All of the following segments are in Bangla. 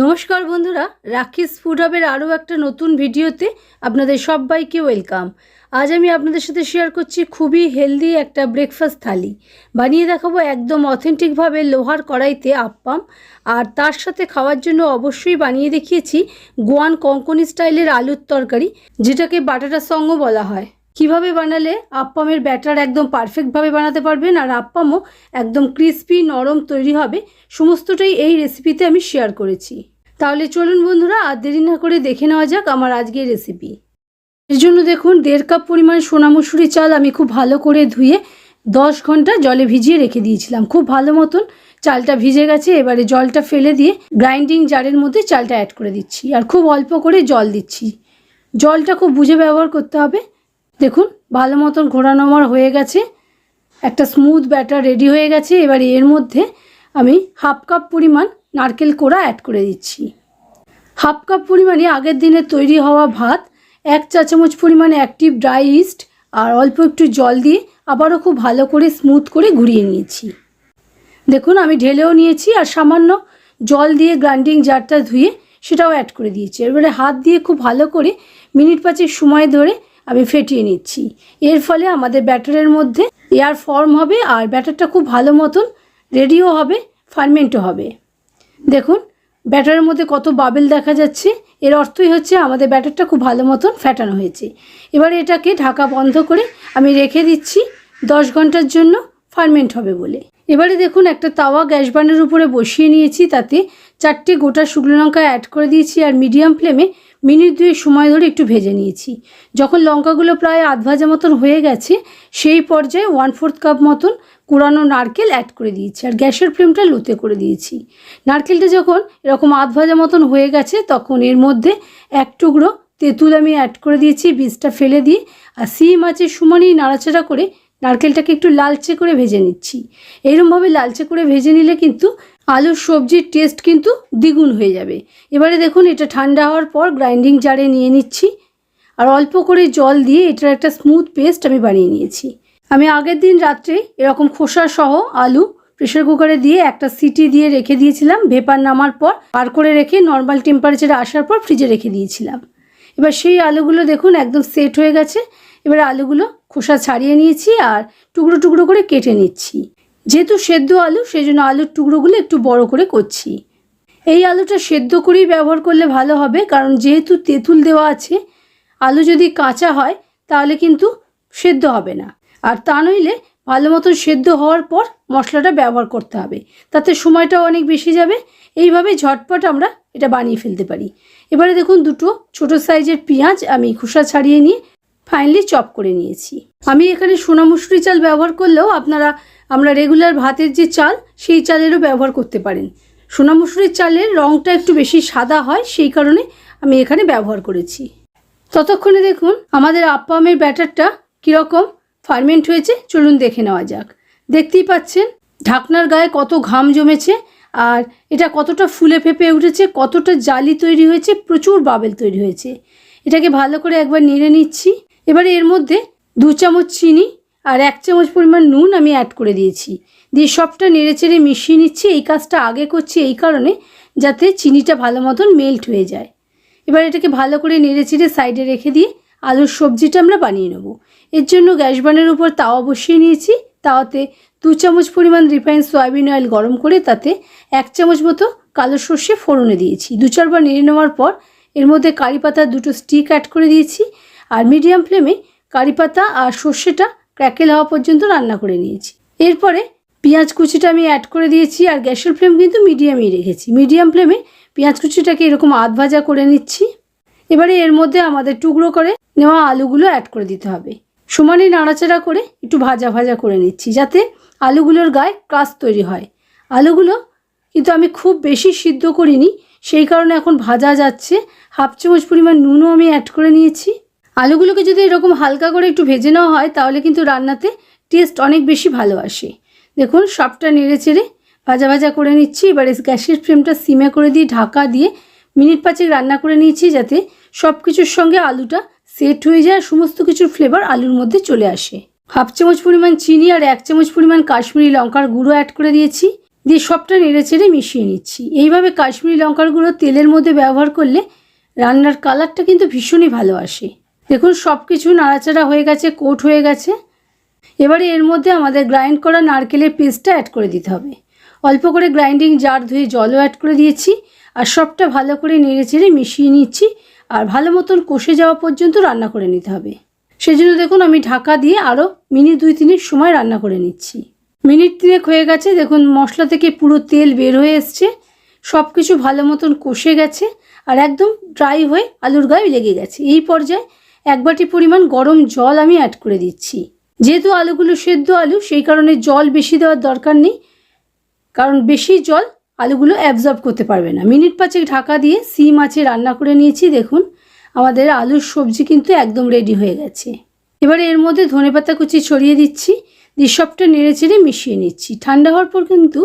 নমস্কার বন্ধুরা রাখিস ফুড হাবের আরও একটা নতুন ভিডিওতে আপনাদের সবাইকে ওয়েলকাম আজ আমি আপনাদের সাথে শেয়ার করছি খুবই হেলদি একটা ব্রেকফাস্ট থালি। বানিয়ে দেখাবো একদম অথেন্টিকভাবে লোহার কড়াইতে আপ্পাম আর তার সাথে খাওয়ার জন্য অবশ্যই বানিয়ে দেখিয়েছি গোয়ান কঙ্কনি স্টাইলের আলুর তরকারি, যেটাকে বাটাটা সঙ্গ বলা হয়। কীভাবে বানালে আপ্পামের ব্যাটার একদম পারফেক্টভাবে বানাতে পারবেন আর আপ্পামও একদম ক্রিস্পি, নরম তৈরি হবে, সমস্তটাই এই রেসিপিতে আমি শেয়ার করেছি। তাহলে চলুন বন্ধুরা, আর দেরি না করে দেখে নেওয়া যাক আমার আজকের রেসিপি। এর জন্য দেখুন, দেড় কাপ পরিমাণ সোনা মুসুরি চাল আমি খুব ভালো করে ধুয়ে দশ ঘণ্টা জলে ভিজিয়ে রেখে দিয়েছিলাম। খুব ভালো মতন চালটা ভিজে গেছে, এবারে জলটা ফেলে দিয়ে গ্রাইন্ডিং জারের মধ্যে চালটা অ্যাড করে দিচ্ছি। আর খুব অল্প করে জল দিচ্ছি। জলটা খুব বুঝে ব্যবহার করতে হবে। দেখুন, ভালো মতন ঘোরানো আমার হয়ে গেছে। একটা স্মুথ ব্যাটার রেডি হয়ে গেছে। এবার এর মধ্যে আমি হাফ কাপ পরিমাণ নারকেল কোড়া অ্যাড করে দিচ্ছি। হাফ কাপ পরিমাণে আগের দিনে তৈরি হওয়া ভাত, এক চা চামচ পরিমাণে অ্যাক্টিভ ড্রাই ইস্ট আর অল্প একটু জল দিয়ে আবারও খুব ভালো করে স্মুথ করে ঘুরিয়ে নিয়েছি। দেখুন, আমি ঢেলেও নিয়েছি আর সামান্য জল দিয়ে গ্রাইন্ডিং জারটা ধুয়ে সেটাও অ্যাড করে দিয়েছি। এবারে হাত দিয়ে খুব ভালো করে মিনিট পাঁচেক সময় ধরে আমি ফেটিয়ে নিচ্ছি। এর ফলে আমাদের ব্যাটারের মধ্যে এয়ার ফর্ম হবে আর ব্যাটারটা খুব ভালো মতন রেডিও হবে, ফার্মেন্টও হবে। দেখুন, ব্যাটারের মধ্যে কত বাবেল দেখা যাচ্ছে। এর অর্থই হচ্ছে আমাদের ব্যাটারটা খুব ভালো মতন ফ্যাটানো হয়েছে। এবার এটাকে ঢাকা বন্ধ করে আমি রেখে দিচ্ছি। দশ ঘণ্টার জন্য ফার্মেন্ট হবে বলে। এবারে দেখুন, একটা তাওয়া গ্যাস বার্নের উপরে বসিয়ে নিয়েছি, তাতে চারটে গোটা শুকনো লঙ্কা অ্যাড করে দিয়েছি আর মিডিয়াম ফ্লেমে মিনিট দুই সময় ধরে একটু ভেজে নিয়েছি। যখন লঙ্কাগুলো প্রায় আধ ভাজা মতন হয়ে গেছে, সেই পর্যায়ে ওয়ান ফোর্থ কাপ মতন কুড়ানো নারকেল অ্যাড করে দিয়েছি আর গ্যাসের ফ্লেমটা লুতে করে দিয়েছি। নারকেলটা যখন এরকম আধ ভাজা মতন হয়ে গেছে, তখন এর মধ্যে এক টুকরো তেঁতুল আমি অ্যাড করে দিয়েছি, বীজটা ফেলে দিয়ে, আর সিম মাছের সমানেই নাড়াচাড়া করে নারকেলটাকে একটু লালচে করে ভেজে নিচ্ছি। এইরকমভাবে লালচে করে ভেজে নিলে কিন্তু আলুর সবজির টেস্ট কিন্তু দ্বিগুণ হয়ে যাবে। এবারে দেখুন, এটা ঠান্ডা হওয়ার পর গ্রাইন্ডিং জারে নিয়ে নিচ্ছি। আর অল্প করে জল দিয়ে এটার একটা স্মুথ পেস্ট আমি বানিয়ে নিয়েছি। আমি আগের দিন রাত্রে এরকম খোসা সহ আলু প্রেশার কুকারে দিয়ে একটা সিটি দিয়ে রেখে দিয়েছিলাম। ভেপার নামার পর পার করে রেখে নর্মাল টেম্পারেচারে আসার পর ফ্রিজে রেখে দিয়েছিলাম। এবার সেই আলুগুলো দেখুন, একদম সেট হয়ে গেছে। এবার আলুগুলো খোসা ছাড়িয়ে নিয়েছি আর টুকরো টুকরো করে কেটে নিচ্ছি। যেহেতু সেদ্ধ আলু সেই জন্য আলুর টুকরোগুলো একটু বড় করে করছি। এই আলুটা সেদ্ধ করেই ব্যবহার করলে ভালো হবে, কারণ যেহেতু তেঁতুল দেওয়া আছে, আলু যদি কাঁচা হয়, তাহলে কিন্তু সেদ্ধ হবে না। আর তা নইলে ভালো মতন সেদ্ধ হওয়ার পর মশলাটা ব্যবহার করতে হবে, তাতে সময়টাও অনেক বেশি যাবে। এইভাবে ঝটপট আমরা এটা বানিয়ে ফেলতে পারি। এবারে দেখুন দুটো ছোট সাইজের পেঁয়াজ আমি খোসা ছাড়িয়ে নিয়ে ফাইনালি চপ করে নিয়েছি। আমি এখানে সোনা মুসুরি চাল ব্যবহার করলেও আপনারা, আমরা রেগুলার ভাতের যে চাল, সেই চালেরও ব্যবহার করতে পারেন। সোনা মুসুরির চালের রঙটা একটু বেশি সাদা হয়, সেই কারণে আমি এখানে ব্যবহার করেছি। ততক্ষণে দেখুন, আমাদের আপ্পামের ব্যাটারটা কীরকম ফার্মেন্ট হয়েছে, চলুন দেখে নেওয়া যাক। দেখতেই পাচ্ছেন, ঢাকনার গায়ে কত ঘাম জমেছে, আর এটা কতটা ফুলে ফেপে উঠেছে, কতটা জালি তৈরি হয়েছে, প্রচুর বাবেল তৈরি হয়েছে। এটাকে ভালো করে একবার নেড়ে নিচ্ছি। এবারে এর মধ্যে দু চামচ চিনি আর এক চামচ পরিমাণ নুন আমি অ্যাড করে দিয়েছি। দিয়ে সবটা নেড়ে চেড়ে মিশিয়ে নিচ্ছি। এই কাজটা আগে করছি এই কারণে যাতে চিনিটা ভালো মতন মেল্ট হয়ে যায়। এবার এটাকে ভালো করে নেড়ে চেড়ে সাইডে রেখে দিয়ে আলুর সবজিটা আমরা বানিয়ে নেব। এর জন্য গ্যাস বানের উপর তাওয়া বসিয়ে নিয়েছি। তাওয়াতে দু চামচ পরিমাণ রিফাইন সয়াবিন অয়েল গরম করে তাতে এক চামচ মতো কালো সর্ষে ফোড়নে দিয়েছি। দু চারবার নেড়ে নেওয়ার পর এর মধ্যে কারি পাতার দুটো স্টিক অ্যাড করে দিয়েছি। আর মিডিয়াম ফ্লেমে কারি পাতা আর সর্ষেটা ক্র্যাকেল হওয়া পর্যন্ত রান্না করে নিয়েছি। এরপরে পেঁয়াজ কুচিটা আমি অ্যাড করে দিয়েছি আর গ্যাসের ফ্লেম কিন্তু মিডিয়ামই রেখেছি। মিডিয়াম ফ্লেমে পেঁয়াজ কুচিটাকে এরকম আধ ভাজা করে নিচ্ছি। এবারে এর মধ্যে আমাদের টুকরো করে নেওয়া আলুগুলো অ্যাড করে দিতে হবে। সমানে নাড়াচাড়া করে একটু ভাজা ভাজা করে নিচ্ছি যাতে আলুগুলোর গায়ে ক্রাস তৈরি হয়। আলুগুলো কিন্তু আমি খুব বেশি সিদ্ধ করিনি, সেই কারণে এখন ভাজা যাচ্ছে। হাফ চামচ পরিমাণ নুনও আমি অ্যাড করে নিয়েছি। আলুগুলোকে যদি এরকম হালকা করে একটু ভেজে নেওয়া হয়, তাহলে কিন্তু রান্নাতে টেস্ট অনেক বেশি ভালো আসে। দেখুন, সবটা নেড়ে চেড়ে ভাজা ভাজা করে নিচ্ছি। এবারে গ্যাসের ফ্লেমটা সিমে করে দিয়ে, ঢাকা দিয়ে মিনিট পাঁচেক রান্না করে নিয়েছি যাতে সব কিছুর সঙ্গে আলুটা সেট হয়ে যায়, সমস্ত কিছুর ফ্লেভার আলুর মধ্যে চলে আসে। হাফ চামচ পরিমাণ চিনি আর এক চামচ পরিমাণ কাশ্মীরি লঙ্কার গুঁড়ো অ্যাড করে দিয়েছি। দিয়ে সবটা নেড়ে চেড়ে মিশিয়ে নিচ্ছি। এইভাবে কাশ্মীরি লঙ্কার গুঁড়ো তেলের মধ্যে ব্যবহার করলে রান্নার কালারটা কিন্তু ভীষণই ভালো আসে। দেখুন সব কিছু নাড়াচাড়া হয়ে গেছে, কোট হয়ে গেছে। এবারে এর মধ্যে আমাদের গ্রাইন্ড করা নারকেলের পেস্টটা অ্যাড করে দিতে হবে। অল্প করে গ্রাইন্ডিং জার ধুয়ে জলও অ্যাড করে দিয়েছি, আর সবটা ভালো করে নেড়ে চেড়ে মিশিয়ে নিচ্ছি, আর ভালো মতন কষে যাওয়া পর্যন্ত রান্না করে নিতে হবে। সেজন্য দেখুন, আমি ঢাকা দিয়ে আরও মিনিট দুই তিনের সময় রান্না করে নিচ্ছি। মিনিট তিনেক হয়ে গেছে, দেখুন, মশলা থেকে পুরো তেল বের হয়ে এসছে। সব কিছু ভালো মতন কষে গেছে, আর একদম ড্রাই হয়ে আলুর গায়ে লেগে গেছে। এই পর্যায়ে এক বাটি পরিমাণ গরম জল আমি অ্যাড করে দিচ্ছি। যেহেতু আলুগুলো সেদ্ধ আলু, সেই কারণে জল বেশি দেওয়ার দরকার নেই। কারণ বেশি জল আলুগুলো অ্যাবজর্ব করতে পারবে না। মিনিট পাঁচেক ঢাকা দিয়ে সিম আছে রান্না করে নিয়েছি, দেখুন। আমাদের আলুর সবজি কিন্তু একদম রেডি হয়ে গেছে। এবারে এর মধ্যে ধনেপাতা কুচি ছড়িয়ে দিচ্ছি। দিয়ে সবটা নেড়ে চেড়ে মিশিয়ে নিচ্ছি। ঠান্ডা হওয়ার পর কিন্তু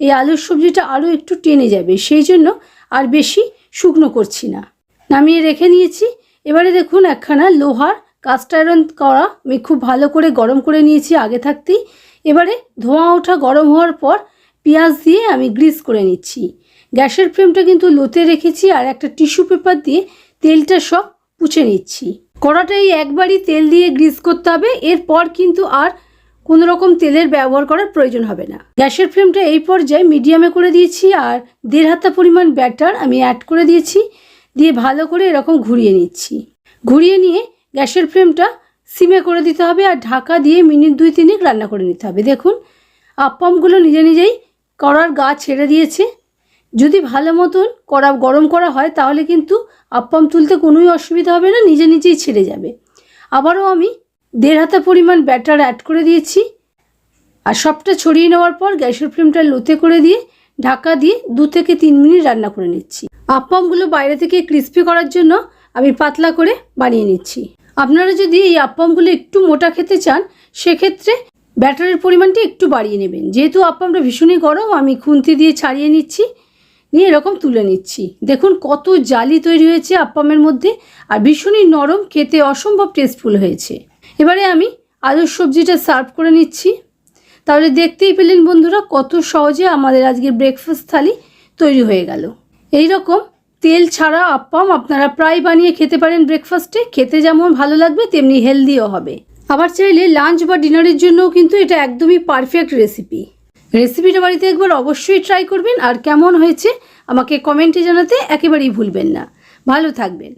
এই আলুর সবজিটা আরও একটু টেনে যাবে। সেই জন্য আর বেশি শুকনো করছি না। নামিয়ে রেখে নিয়েছি এবারে দেখুন একখানা লোহার কাস্ট আয়রন করা, আমি খুব ভালো করে গরম করে নিয়েছি আগে থাকতেই। এবারে ধোঁয়া ওঠা গরম হওয়ার পর পেঁয়াজ দিয়ে আমি গ্রিস করে নিচ্ছি। গ্যাসের ফ্লেমটা কিন্তু লোতে রেখেছি আর একটা টিস্যু পেপার দিয়ে তেলটা সব পুছে নিচ্ছি। কড়াটা এই একবারই তেল দিয়ে গ্রিস করতে হবে, এরপর কিন্তু আর কোনো রকম তেলের ব্যবহার করার প্রয়োজন হবে না। গ্যাসের ফ্লেমটা এই পর্যায়ে মিডিয়ামে করে দিয়েছি আর দেড় হাতা পরিমাণ ব্যাটার আমি অ্যাড করে দিয়েছি। দিয়ে ভালো করে এরকম ঘুরিয়ে নিচ্ছি। ঘুরিয়ে নিয়ে গ্যাসের ফ্লেমটা সিমে করে দিতে হবে আর ঢাকা দিয়ে মিনিট দুই তিনেক রান্না করে নিতে হবে। দেখুন আপ্পামগুলো নিজে নিজেই কড়ার গা ছেড়ে দিয়েছে। যদি ভালো মতন কড়া গরম করা হয় তাহলে কিন্তু আপ্পাম তুলতে কোনোই অসুবিধা হবে না, নিজে নিজেই ছেড়ে যাবে। আবারও আমি দেড় হাতা পরিমাণ ব্যাটার অ্যাড করে দিয়েছি। আর সবটা ছড়িয়ে নেওয়ার পর গ্যাসের ফ্লেমটা লোতে করে দিয়ে ঢাকা দিয়ে দু থেকে তিন মিনিট রান্না করে নিচ্ছি। আপ্পামগুলো বাইরে থেকে ক্রিস্পি করার জন্য আমি পাতলা করে বানিয়ে নিচ্ছি। আপনারা যদি এই আপ্পামগুলো একটু মোটা খেতে চান, সেক্ষেত্রে ব্যাটারের পরিমাণটি একটু বাড়িয়ে নেবেন। যেহেতু আপ্পামটা ভীষণই গরম, আমি খুন্তি দিয়ে ছাড়িয়ে নিচ্ছি, নিয়ে এরকম তুলে নিচ্ছি। দেখুন কত জালি তৈরি হয়েছে আপ্পামের মধ্যে আর ভীষণই নরম, খেতে অসম্ভব টেস্টফুল হয়েছে। এবারে আমি আলুর সবজিটা সার্ভ করে নিচ্ছি। তাহলে দেখতেই পেলেন বন্ধুরা কত সহজে আমাদের আজকে ব্রেকফাস্ট থালি তৈরি হয়ে গেল। এই রকম তেল ছাড়া আপ্পাম আপনারা প্রায় বানিয়ে খেতে পারেন ব্রেকফাস্টে খেতে যেমন ভালো লাগবে, তেমনি হেলদিও হবে। আবার চাইলে লাঞ্চ বা ডিনারের জন্যও কিন্তু এটা একদমই পারফেক্ট রেসিপি রেসিপিটা বাড়িতে একবার অবশ্যই ট্রাই করবেন, আর কেমন হয়েছে আমাকে কমেন্টে জানাতে একেবারেই ভুলবেন না। ভালো থাকবেন।